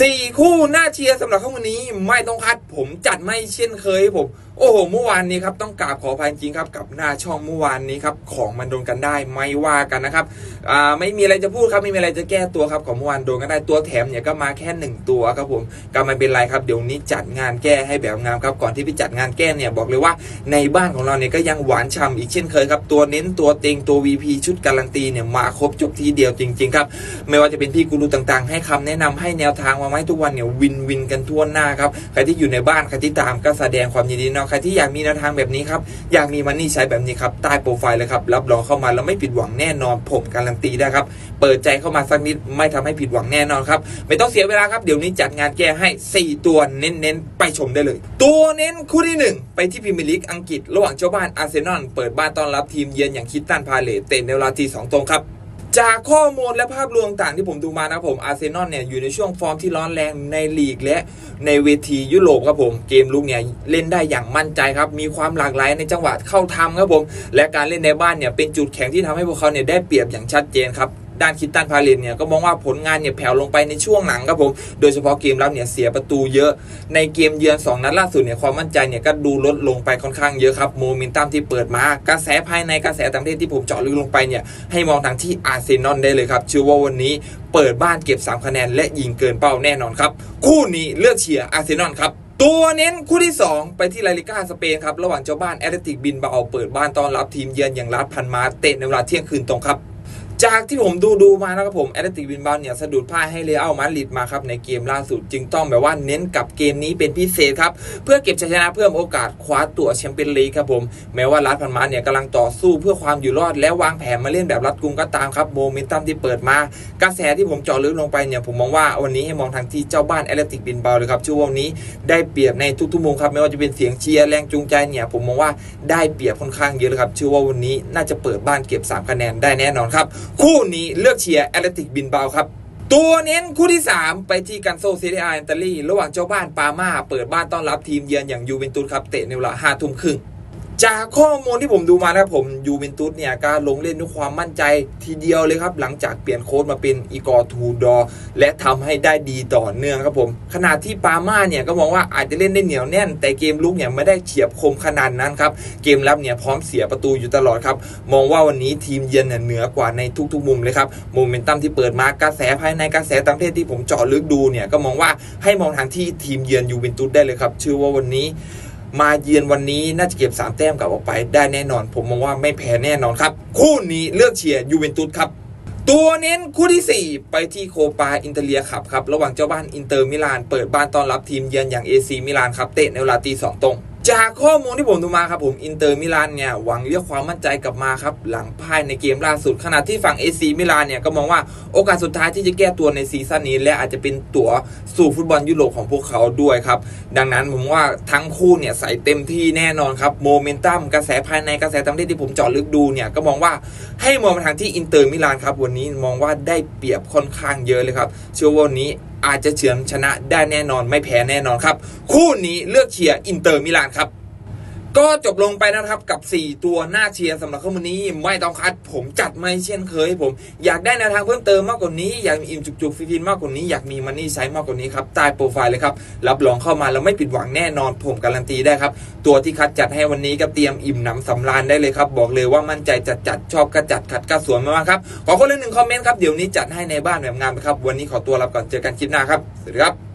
สี่คู่หน้าเชียร์สำหรับข้อวันนี้ไม่ต้องคัดผมจัดไม่เช่นเคยครับผม โอ้โหเมื่อวานนี้ครับต้องกราบขออภัยจริงครับกับหน้าช่องเมื่อวานนี้ครับของมันโดนกันได้ไม่ว่ากันนะครับอ่าไม่มีอะไรจะพูดครับไม่มีอะไรจะแก้ตัวครับของเมื่อวานโดนกันได้ตัวแถมเนี่ยก็มาแค่หนึ่งตัวครับผมก็ไม่เป็นไรครับเดี๋ยวนี้จัดงานแก้ให้แบบงามครับก่อนที่ไปจัดงานแก้เนี่ยบอกเลยว่าในบ้านของเราเนี่ยก็ยังหวานฉ่ำอีกเช่นเคยครับตัวเน้นตัวเต็งตัว VP ชุดการันตีเนี่ยมาครบจบทีเดียวจริง ๆ ครับไม่ว่าจะเป็นพี่กูรูต่างๆ ให้คำแนะนำให้แนวทางมาไหมทุกวันเนี่ยวินวินกันทั่วหน้าครับใครที่อยู่ในบ้านใครที่ตามก็แสดงความยินดีเนาะใครที่อยากมีแนวทางแบบนี้ครับอยากมีมันนี่ใช้แบบนี้ครับใต้โปรไฟล์เลยครับรับรองเข้ามาแล้วไม่ผิดหวังแน่นอนผมการันตีได้ครับเปิดใจเข้ามาสักนิดไม่ทำให้ผิดหวังแน่นอนครับไม่ต้องเสียเวลาครับเดี๋ยวนี้จัดงานแก้ให้ 4 ตัวเน้นๆ ไปชมได้เลย ตัวเน้นคู่ที่หนึ่งไปที่พรีเมียร์ลีกอังกฤษ ระหว่างเจ้าบ้านอาร์เซนอลเปิดบ้านต้อนรับทีมเยือนอย่างคิดตันพาเลตเตะในเวลาทีสองตรงครับ จากข้อมูลและภาพรวมต่างที่ผมดูมานะครับผมอาร์เซนอลเนี่ยอยู่ในช่วงฟอร์มที่ร้อนแรงในลีกและในเวทียุโรปครับผม เกมลุกเนี่ยเล่นได้อย่างมั่นใจครับ มีความหลากหลายในจังหวะเข้าทำครับผม และการเล่นในบ้านเนี่ยเป็นจุดแข็งที่ทำให้พวกเขาเนี่ยได้เปรียบอย่างชัดเจนครับ ด้านคิดตันพาเลนเนี่ยก็มองว่าผลงานเนี่ยแผ่วลงไปในช่วงหลังครับผมโดยเฉพาะเกมรับเนี่ยเสียประตูเยอะในเกมเยือนสองนัดล่าสุดเนี่ยความมั่นใจเนี่ยก็ดูลดลงไปค่อนข้างเยอะครับโมเมนตัมที่เปิดมากระแสภายในกระแสต่างประเทศที่ผมเจาะลึกลงไปเนี่ยให้มองทางที่อาร์เซนอลได้เลยครับเชื่อว่าวันนี้เปิดบ้านเก็บ 3 คะแนน และยิงเกินเป้าแน่นอนครับ คู่นี้เลือกเชียร์อาร์เซนอลครับตัวเน้นคู่ที่ 2 ไปที่ลาลิก้าสเปนครับ ระหว่างเจ้าบ้านแอตเลติกบินบาเอาเปิดบ้านต้อนรับทีมเยือนอย่างรัดพันมาเตะในเวลาเที่ยงคืนตรงครับ จากที่ผมดูดูมานะครับผมแอตเลติกบินบาเนี่ยสะดุดพ่ายให้เรอัลมาดริดมาครับในเกมล่าสุดจึงต้องแบบว่าเน้นกับเกมนี้เป็นพิเศษครับ เพื่อเก็บชัยชนะเพิ่มโอกาสคว้าตั๋วแชมเปี้ยนลีกครับผม แม้ว่ารัดพันมาเนี่ยกำลังต่อสู้เพื่อความอยู่รอดและวางแผนมาเล่นแบบรัดกุมก็ตามครับโมเมนตัมที่เปิดมากระแสที่ผมเจาะลึกลงไปเนี่ยผมมองว่าวันนี้ให้มองทางที่เจ้าบ้านแอตเลติกบินบาเลยครับชื่อว่าวันนี้ได้เปรียบในทุกๆมุมครับไม่ว่าจะเป็นเสียงเชียร์แรงจูงใจเนี่ยผมมองว่าได้เปรียบค่อนข้างเยอะเลยครับเชื่อว่าวันนี้น่าจะเปิดบ้านเก็บ3คะแนนได้แน่นอนครับคู่นี้เลือกเชียร์แอตเลติกบินเบาครับ ตัวเน้นคู่ที่ 3 ไปที่กันโซเซเรียอิตาลี ระหว่างเจ้าบ้านปาม่าเปิดบ้านต้อนรับทีมเยือนอย่างยูเวนตุสครับ เตะในเวลาห้าทุ่มครึ่ง จากข้อมูลที่ผมดูมานะครับผมยูเวนตุสเนี่ยก็ลงเล่นด้วยความมั่นใจทีเดียวเลยครับ หลังจากเปลี่ยนโค้ชมาเป็นอีกอร์ทูดอและทำให้ได้ดีต่อเนื่องครับผม ขณะที่ปาม่าเนี่ยก็มองว่าอาจจะเล่นได้เหนียวแน่น แต่เกมลุกเนี่ยไม่ได้เฉียบคมขนาดนั้นครับ เกมรับเนี่ยพร้อมเสียประตูอยู่ตลอดครับ มองว่าวันนี้ทีมเยือนเนี่ยเหนือกว่าในทุกๆมุมเลยครับโมเมนตัมที่เปิดมากระแสภายในกระแสต่างประเทศที่ผมเจาะลึกดูเนี่ยก็มองว่าให้มองทางที่ทีมเยือนยูเวนตุสได้เลยครับชื่อว่าวันนี้ มาเยือนวันนี้น่าจะเก็บ 3 แต้มกลับออกไปได้แน่นอน ผมมองว่าไม่แพ้แน่นอนครับ คู่นี้เลือกเชียร์ยูเวนตุสครับ ตัวเน้นคู่ที่ 4 ไปที่โคปาอินเตอร์เลียขับครับ ระหว่างเจ้าบ้านอินเตอร์มิลานเปิดบ้านต้อนรับทีมเยือนอย่างเอซีมิลานครับเตะในเวลาตีสองตรง จากข้อมูลที่ผมดูมาครับผมอินเตอร์มิลานเนี่ยหวังเรียกความมั่นใจกลับมาครับหลังพ่ายในเกมล่าสุดขณะที่ฝั่งเอซีมิลานเนี่ยก็มองว่าโอกาสสุดท้ายที่จะแก้ตัวในซีซั่นนี้ และอาจจะเป็นตั๋วสู่ฟุตบอลยุโรปของพวกเขาด้วยครับดังนั้นผมว่าทั้งคู่เนี่ยใส่เต็มที่แน่นอนครับโมเมนตัมกระแสภายในกระแสต่างประเทศที่ผมเจาะลึกดูเนี่ยก็มองว่าให้มองมาทางที่อินเตอร์มิลานครับวันนี้มองว่าได้เปรียบค่อนข้างเยอะเลยครับเชื่อว่าวันนี้ อาจจะเฉือนชนะได้แน่นอนไม่แพ้แน่นอนครับ คู่นี้เลือกเชียร์อินเตอร์มิลานครับ ก็จบลงไปนะครับกับ 4 ตัวหน้าเชียร์สำหรับข้อมูลนี้ ไม่ต้องคัด ผมจัดไม่เช่นเคย ผม อยากได้แนวทางเพิ่มเติมมากกว่านี้ อยากมีอิ่มจุกๆฟินๆมากกว่านี้ อยากมีมันนี่ใช้มากกว่านี้ครับใต้โปรไฟล์เลยครับ รับรองเข้ามาแล้วไม่ผิดหวังแน่นอน ผมการันตีได้ครับ ตัวที่คัดจัดให้วันนี้ก็เตรียมอิ่มหนำสำราญได้เลยครับ บอกเลยว่ามั่นใจจัดจัดชอบก็จัดขัดก็สวนมากครับขอคนละหนึ่งคอมเมนต์ครับเดี๋ยวนี้จัดให้ในบ้านแบบงามนะครับวันนี้ขอตัวลาไปก่อนเจอกันคลิปหน้าครับสวัสดีครับ